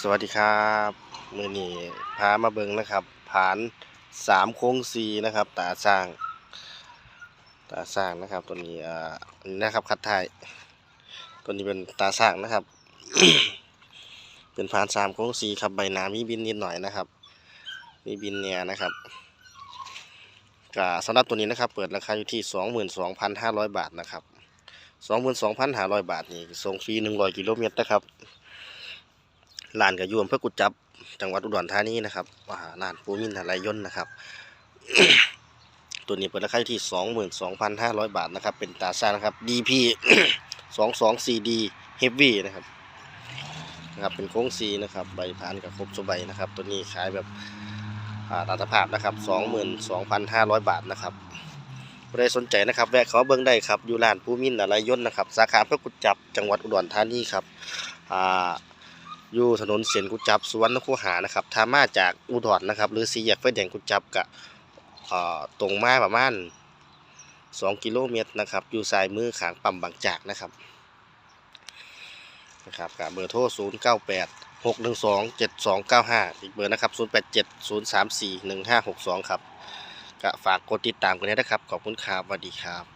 สวัสดีครับมือนี้พามาเบิงนะครับผานสามโค้งซีนะครับ ตาสร้าง ตาสร้างนะครับ ตัวนี้อ่านนะครับคัดท้ายตัวนี้เป็นตาสร้างนะครับ เป็นผานสามโค้งซีครับใบหนามีบินนิดหน่อยนะครับ มีบินเนี่ยนะครับก็สำหรับตัวนี้นะครับ เปิดราคาอยู่ที่สองหมื่นสองพันห้าร้อยบาทนะครับสองหมื่นสองพันห้าร้อยบาทนี่ส่งฟรีหนึ่งร้อยกิโลเมตรนะครับ ลานกับยวมเพื่อกุดจับจังหวัดอุดรธานีนะครับว่าลานปูมินทรายยน์นะครับ ตัวนี้เปิดราคาที่สองหมื่นสองพันห้าร้อยบาทนะครับ เป็นตาซ่านะครับ DP สองสอง CD Heavy นะครับนะครับเป็นโค้งซีนะครับใบพานกับครบสบใบนะครับ ตัวนี้ขายแบบอ่าตามสภาพนะครับสองหมื่นสองพันห้าร้อยบาทนะครับใครสนใจนะครับ แวะเขาเบิ้งได้ครับอยู่ร้านปูมินทรายยน์นะครับ สาขาเพื่อกุดจับจังหวัดอุดรธานีครับอ่า อยู่ถนนเสียนกุจับสุวรรณคูหานะครับถ้ามาจากอุดรนะครับ หรือสีแยกไฟแดงกุจับกะเอ่อตรงมาประมาณ2กิโลเมตรนะครับ อยู่ซ้ายมือขางปั๊มบางจากนะครับนะครับกับเบอร์โทร 0 9 8 6 1 2 7 2 9 5 อีกเบอร์นะครับ 0 8 7 0 3 4 1 5 6 2 ครับก็ฝากกดติดตามกันด้วยนะครับ ขอบคุณครับสวัสดีครับ